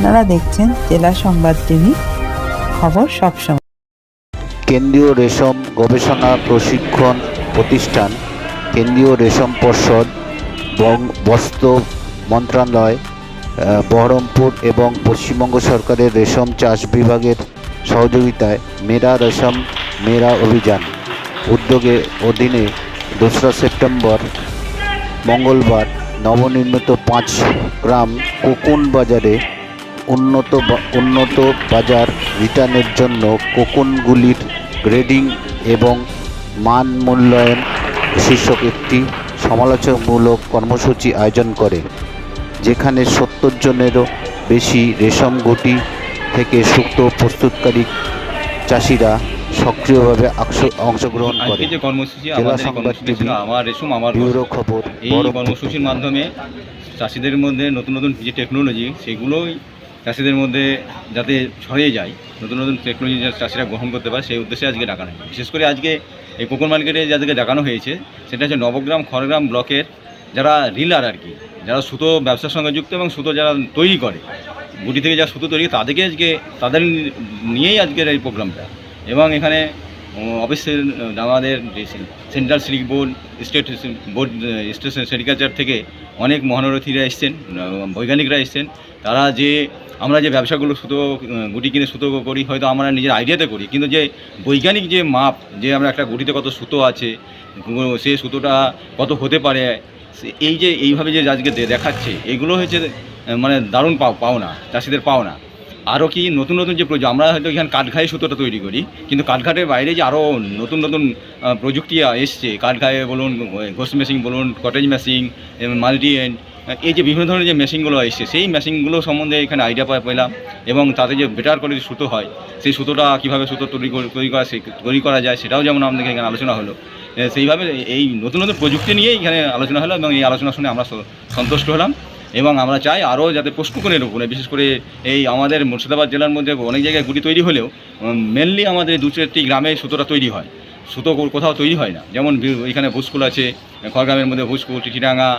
আপনারা দেখছেন জেলা সংবাদ টিভি, খবর সবসময় কেন্দ্রীয় রেশম গবেষণা প্রশিক্ষণ প্রতিষ্ঠান, কেন্দ্রীয় রেশম পর্ষদ বস্ত্র মন্ত্রণালয় বহরমপুর এবং পশ্চিমবঙ্গ সরকারের রেশম চাষ বিভাগের সহযোগিতায় মেরা রেশম, মেরা অভিযান। উদ্যোগে অধীনে দোসরা সেপ্টেম্বর, মঙ্গলবার নবনির্মিত পাঁচ গ্রাম কোকুন বাজারে উন্নত উন্নত বাজার রিটার্নের জন্য কোকুনগুলির গ্রেডিং এবং মান মূল্যায়ন শীর্ষক একটি সমালোচনামূলক কর্মসূচি আয়োজন করে যেখানে সত্তর জনেরও বেশি রেশম গুটি থেকে সুক্ত প্রস্তুতকারী চাষিরা সক্রিয়ভাবে অংশগ্রহণ করে। যে কর্মসূচি আমাদের এই কর্মসূচি ছিল আমার রেশম আমার ব্যুরো খবর এই কর্মসূচির মাধ্যমে চাষিদের মধ্যে নতুন নতুন যে টেকনোলজি সেগুলোই চাষিদের মধ্যে যাতে ছড়িয়ে যায়, নতুন নতুন টেকনোলজি চাষিরা গ্রহণ করতে পারে সেই উদ্দেশ্যে আজকে ডাকানো হয় বিশেষ করে আজকে এই কোকন মার্কেটে যাদেরকে ডাকানো হয়েছে, সেটা হচ্ছে নবগ্রাম, খড়গ্রাম ব্লকের যারা রিলার আর কি, যারা সুতো ব্যবসার সঙ্গে যুক্ত এবং সুতো যারা তৈরি করে, গুটি থেকে যারা সুতো তৈরি তাদেরকে আজকে, তাদের নিয়েই আজকের এই প্রোগ্রামটা। এবং এখানে অফিসের আমাদের central silk board state board state sericulture থেকে অনেক মহানরথীরা এসছেন বৈজ্ঞানিকরা এসছেন, তারা যে আমরা যে ব্যবসাগুলো সুতো গুটি কিনে সুতো করি, হয়তো আমরা নিজের আইডিয়াতে করি। কিন্তু যে বৈজ্ঞানিক যে মাপ, যে আমরা একটা গুটিতে কত সুতো আছে সে সুতোটা কত হতে পারে এই যে এইভাবে যে আজকে দেখাচ্ছে, এগুলো হচ্ছে মানে দারুণ পাও পাওনা, চাষিদের পাওনা। আরও কি নতুন নতুন যে প্রযুক্তি আমরা হয়তো এখানে কাঠঘায়ে সুতোটা তৈরি করি, কিন্তু কাঠঘাটের বাইরে যে আরও নতুন নতুন প্রযুক্তি এসছে, কাঠঘায়ে বলুন ঘোষ মেশিন বলুন কটেজ মেশিন মাল্টি এন্ড এই যে বিভিন্ন ধরনের যে মেশিনগুলো এসছে, সেই মেশিনগুলো সম্বন্ধে এখানে আইডিয়া পেলাম এবং তাতে যে বেটার করে সুতো হয়, সেই সুতোটা কীভাবে সুতো তৈরি তৈরি করা তৈরি করা যায় সেটাও যেমন আমাদের এখানে আলোচনা হলো। সেইভাবে এই নতুন নতুন প্রযুক্তি নিয়েই এখানে আলোচনা হলো এবং এই আলোচনা শুনে আমরা সন্তুষ্ট হলাম এবং আমরা চাই আরও যাতে পুষ্পকনের উপরে বিশেষ করে এই আমাদের মুর্শিদাবাদ জেলার মধ্যে অনেক জায়গায় গুটি তৈরি হলেও মেনলি আমাদের দু চারটি গ্রামে সুতোটা তৈরি হয়। সুতো কোথাও তৈরি হয় না। যেমন এখানে ভুসকুল আছে, খড়গ্রামের মধ্যে ভুসকুল টিটিডাঙ্গা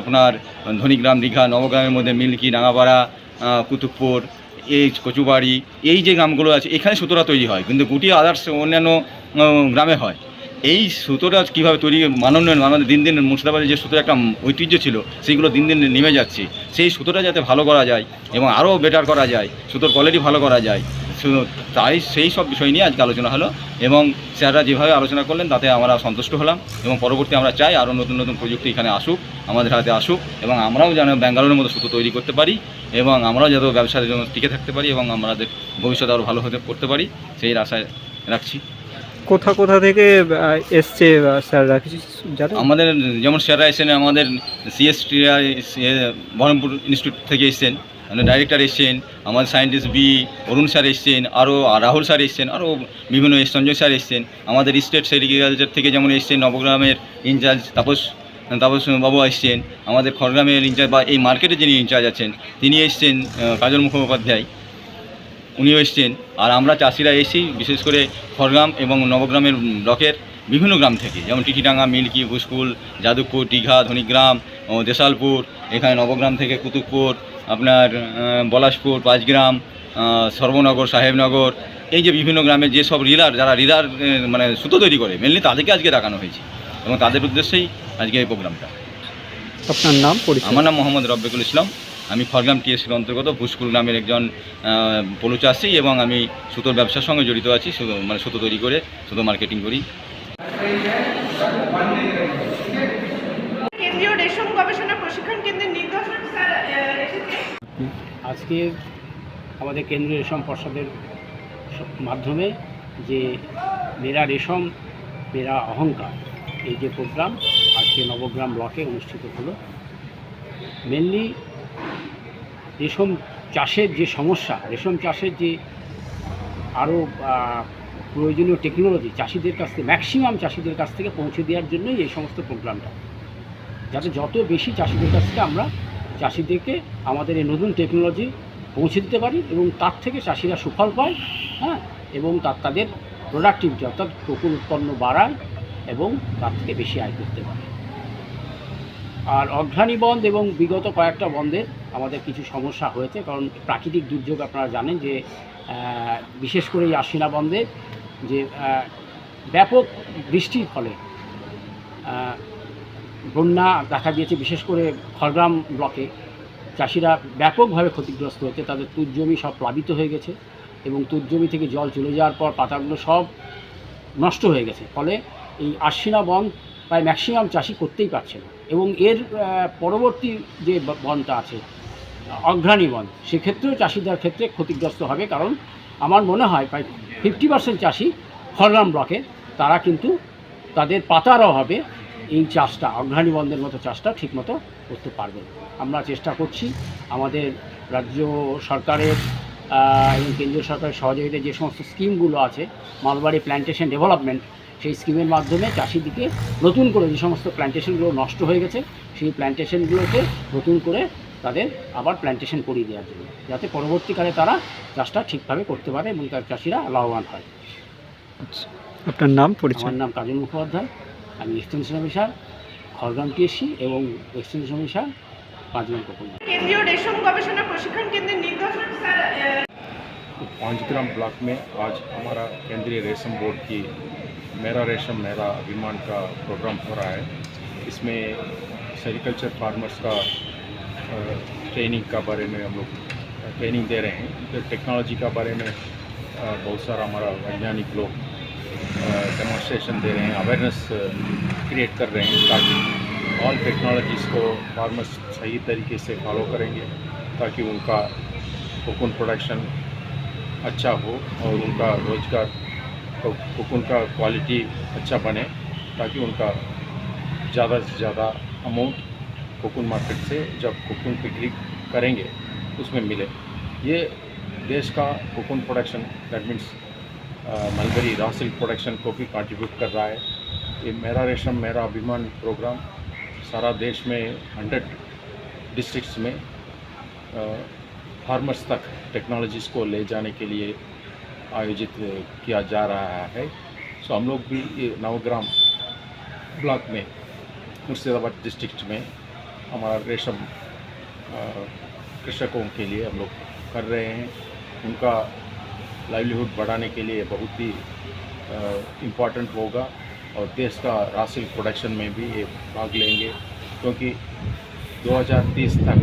আপনার ধনীগ্রাম, দীঘা, নবগ্রামের মধ্যে মিল্কি ডাঙ্গাপাড়া কুতুবপুর, এই কচুবাড়ি, এই যে গ্রামগুলো আছে, এখানে সুতোটা তৈরি হয়। কিন্তু গুটি আদার্স অন্যান্য গ্রামে হয়। এই সুতোটা কীভাবে তৈরি মানোন্নয়ন আমাদের দিন দিন মুর্শিদাবাদের যে সুতোর একটা ঐতিহ্য ছিল, সেইগুলো দিন দিন নেমে যাচ্ছে। সেই সুতোটা যাতে ভালো করা যায় এবং আরও বেটার করা যায়, সুতোর কোয়ালিটি ভালো করা যায় তাই সেই সব বিষয় নিয়ে আজকে আলোচনা হলো এবং স্যাররা যেভাবে আলোচনা করলেন তাতে আমরা সন্তুষ্ট হলাম এবং পরবর্তী আমরা চাই আরও নতুন নতুন প্রযুক্তি এখানে আসুক আমাদের হাতে আসুক এবং আমরাও যেন ব্যাঙ্গালোরের মতো সুতো তৈরি করতে পারি এবং আমরাও যাতে ব্যবসার জন্য টিকে থাকতে পারি এবং আমাদের ভবিষ্যতে আরও ভালো হতে করতে পারি সেই আশায় রাখছি। কোথা কোথা থেকে এসছে স্যাররা? কিছু আমাদের যেমন স্যাররা এসেছেন আমাদের সিএসটি বহরমপুর ইনস্টিটিউট থেকে এসেছেন। ডাইরেক্টর এসছেন, আমাদের সায়েন্টিস্ট বি অরুণ স্যার এসছেন আরও রাহুল স্যার এসছেন আরও বিভিন্ন সঞ্জয় স্যার এসছেন, আমাদের স্টেট সেরিকালচার থেকে যেমন এসছেন নবগ্রামের ইনচার্জ তাপস তাপস বাবু এসছেন, আমাদের খড়গ্রামের ইনচার্জ বা এই মার্কেটে যিনি ইনচার্জ আছেন, তিনি এসছেন কাজল মুখোপাধ্যায়, উনিও এসছেন। আর আমরা চাষিরা এসেছি, বিশেষ করে খড়গ্রাম এবং নবগ্রামের ব্লকের বিভিন্ন গ্রাম থেকে, যেমন টিকিডাঙ্গা মিল্কি ভুসকুল যাদবপুর, দীঘা, ধনীগ্রাম দেশালপুর, এখানে নবগ্রাম থেকে কুতুবপুর আপনার আহ, পলাশপুর পাঁচগ্রাম সর্বনগর সাহেবনগর এই যে বিভিন্ন গ্রামের যেসব রিলার যারা রিলার মানে সুতো তৈরি করে মেনলি তাদেরকে আজকে ডাকানো হয়েছে। এবং তাদের উদ্দেশ্যেই আজকে এই প্রোগ্রামটা। আপনার নাম আমার নাম মোহাম্মদ রব্বিকুল ইসলাম। আমি খড়গ্রাম টিএসসির অন্তর্গত ভুসকুল গ্রামের একজন পলু চাষি এবং আমি সুতোর ব্যবসার সঙ্গে জড়িত আছি মানে সুতো তৈরি করে সুতো মার্কেটিং করি কেন্দ্রীয় রেশম গবেষণা প্রশিক্ষণ কেন্দ্রের নির্দেশক স্যার আহ, এসেছে আজকে আমাদের কেন্দ্রীয় রেশম পর্ষদের মাধ্যমে যে মেরা রেশম, মেরা অহংকার, এই যে প্রোগ্রাম আজকে নবগ্রাম ব্লকে অনুষ্ঠিত হলো। মেনলি রেশম চাষের যে সমস্যা, রেশম চাষের যে আরও প্রয়োজনীয় টেকনোলজি চাষিদের কাছ থেকে ম্যাক্সিমাম চাষিদের কাছ থেকে পৌঁছে দেওয়ার জন্যই এই সমস্ত প্রোগ্রামটা। যাতে যত বেশি চাষিদের কাছ থেকে আমরা চাষিদেরকে আমাদের এই নতুন টেকনোলজি পৌঁছে দিতে পারি এবং তার থেকে চাষিরা সুফল পায় হ্যাঁ? এবং তার, তাদের প্রোডাক্টিভিটি অর্থাৎ প্রকুল উৎপন্ন বাড়ায় এবং তার থেকে বেশি আয় করতে পারে। আর অঘ্রাণী বন্ধ এবং বিগত কয়েকটা বন্ধের আমাদের কিছু সমস্যা হয়েছে, কারণ প্রাকৃতিক দুর্যোগ আপনারা জানেন যে বিশেষ করে এই আশিনা বন্ধে যে ব্যাপক বৃষ্টির ফলে বন্যা দেখা দিয়েছে, বিশেষ করে খড়গ্রাম ব্লকে। চাষিরা ব্যাপকভাবে ক্ষতিগ্রস্ত হয়েছে তাদের তুর জমি সব প্লাবিত হয়ে গেছে এবং তুর জমি থেকে জল চলে যাওয়ার পর পাতাগুলো সব নষ্ট হয়ে গেছে। ফলে এই আশ্বিনা বন প্রায় ম্যাক্সিমাম চাষি করতেই পারছে না এবং এর পরবর্তী যে বনটা আছে, অঘ্রাণী বন, সেক্ষেত্রেও চাষিদের ক্ষেত্রে ক্ষতিগ্রস্ত হবে কারণ আমার মনে হয় প্রায় ফিফটি পার্সেন্ট চাষি খড়গ্রাম ব্লকে। তারা কিন্তু তাদের পাতার অভাবে এই চাষটা অঘ্রাণী বন্ধের মতো চাষটা ঠিকমতো করতে পারবে। না। আমরা চেষ্টা করছি আমাদের রাজ্য সরকারের এবং কেন্দ্রীয় সরকারের সহযোগিতায় যে সমস্ত স্কিমগুলো আছে মালবাড়ি প্ল্যান্টেশন ডেভেলপমেন্ট সেই স্কিমের মাধ্যমে চাষিদিকে নতুন করে যে সমস্ত প্ল্যান্টেশনগুলো নষ্ট হয়ে গেছে সেই প্ল্যান্টেশনগুলোকে নতুন করে তাদের আবার প্ল্যান্টেশন করিয়ে দেওয়ার জন্য যাতে পরবর্তীকালে তারা চাষটা ঠিকভাবে করতে পারে এবং তার চাষিরা লাভবান হয়। আচ্ছা আপনার নাম পরিচয়? নাম কাজল মুখোপাধ্যায়। আমি এক্সটেনশন অফিসার খড়গ্রাম টিএসসি এবং এক্সটেনশন অফিসার পাঁচজন কোকুল কেন্দ্রীয় রেশম গবেষণা প্রশিক্ষণ কেন্দ্রের নির্দেশক স্যার আহ, पांचग्राम ब्लॉक में आज हमारा केंद्रीय रेशम बोर्ड की मेरा रेशम मेरा अभिमान का प्रोग्राम हो रहा है इसमें सेरिकल्चर फार्मर्स का अ, ट्रेनिंग का बारे में हम लोग ट्रेनिंग दे रहे हैं फिर टेक्नोलॉजी का बारे में अ, बहुत सारा हमारा वैज्ञानिक लोग डेमोन्स्ट्रेशन दे रहे हैं अवेयरनेस क्रिएट कर रहे हैं ताकि ऑल टेक्नोलॉजीज़ को फार्मर्स सही तरीके से फॉलो करेंगे ताकि उनका कोकून प्रोडक्शन अच्छा हो और उनका रोज़गार कोकून का क्वालिटी अच्छा बने ताकि उनका ज़्यादा से ज़्यादा अमाउंट कोकुन मार्केट से जब कोकून बिक्री करेंगे, उसमें मिले। ये देश का cocoon production that means mulberry raw silk production को भी कंट्रीब्यूट कर रहा है। ये मेरा रेशम, मेरा अभिमान प्रोग्राम सारा देश में हंड्रेड डिस्ट्रिक्ट्स में फार्मर्स तक टेक्नोलॉजीज़ को ले जाने के लिए आयोजित किया जा रहा है। सो हम लोग भी नवग्राम ब्लॉक में, मुर्शिदाबाद डिस्ट्रिक्ट में हमारा रेशम कृषकों के लिए हम लोग कर रहे हैं। उनका लाइवलीहुड बढ़ाने के लिए बहुत ही इंपॉर्टेंट होगा और देश का रासिल प्रोडक्शन में भी ये भाग लेंगे। क्योंकि 2030 तक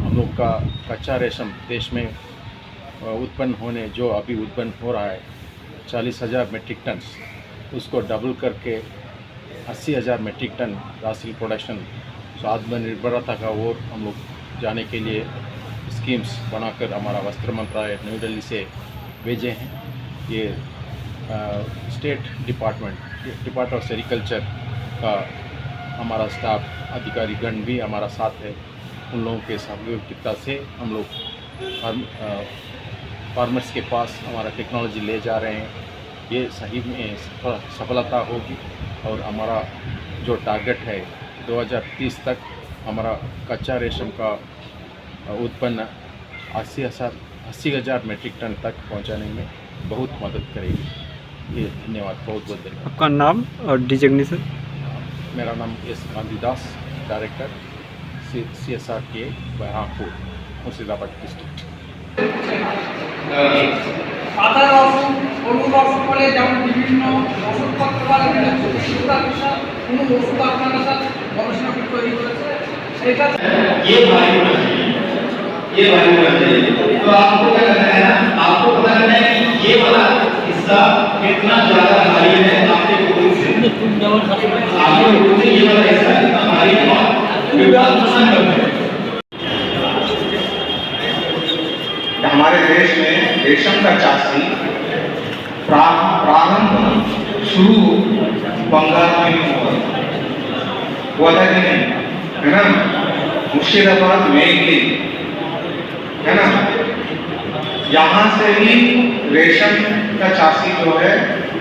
हम लोग का कच्चा रेशम देश में उत्पन्न होने, जो अभी उत्पन्न हो रहा है, चालीस हज़ार मेट्रिक टन उसको डबल करके अस्सी हज़ार metric ton raw silk production so आत्मनिर्भरता का ओर हम लोग जाने के लिए स्कीम्स बनाकर हमारा वस्त्र मंत्रालय न्यू दिल्ली से भेजे हैं। ये state department department of sericulture का हमारा स्टाफ अधिकारी गण भी हमारा साथ है। उन लोगों के सहयोगिता से हम लोग फार्म फार्मर्स के पास हमारा टेक्नोलॉजी ले जा रहे हैं। ये सही में सफलता होगी और हमारा जो टारगेट है 2030 तक हमारा कच्चा रेशम का उत्पन्न अस्सी हज़ार अस्सी हज़ार मेट्रिक टन तक पहुंचाने में बहुत मदद करेगी ये धन्यवाद बहुत बहुत धन्यवाद आपका नाम और डिजिग्नेशन मेरा नाम S Gandhidas director C S R के बहरामपुर मुर्शिदाबाद डिस्ट्रिक्ट পাতার অসুখ হলুদ অসুখ ফলে যেমন বিভিন্ন ওষুধপত্র বা বিভিন্ন চিকিৎসা বিষয় কোনো ওষুধ আপনারা স্যার গবেষণা করে তৈরি করেছে সেটা तो आपको क्या करना है ना, आपको पता करना है कि ये वाला हिस्सा कितना ज़्यादा भारी है आपके से। ये वाला हिस्सा कितना भारी है, और हैं। हमारे देश में रेशम का चासी प्रारंभ शुरू बंगाल में हुआ। था कि नहीं? है ना? मुर्शिदाबाद मेनली है ना? यहाँ से ही रेशम का चासी जो है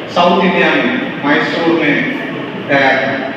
साउथ इंडिया में मैसूर में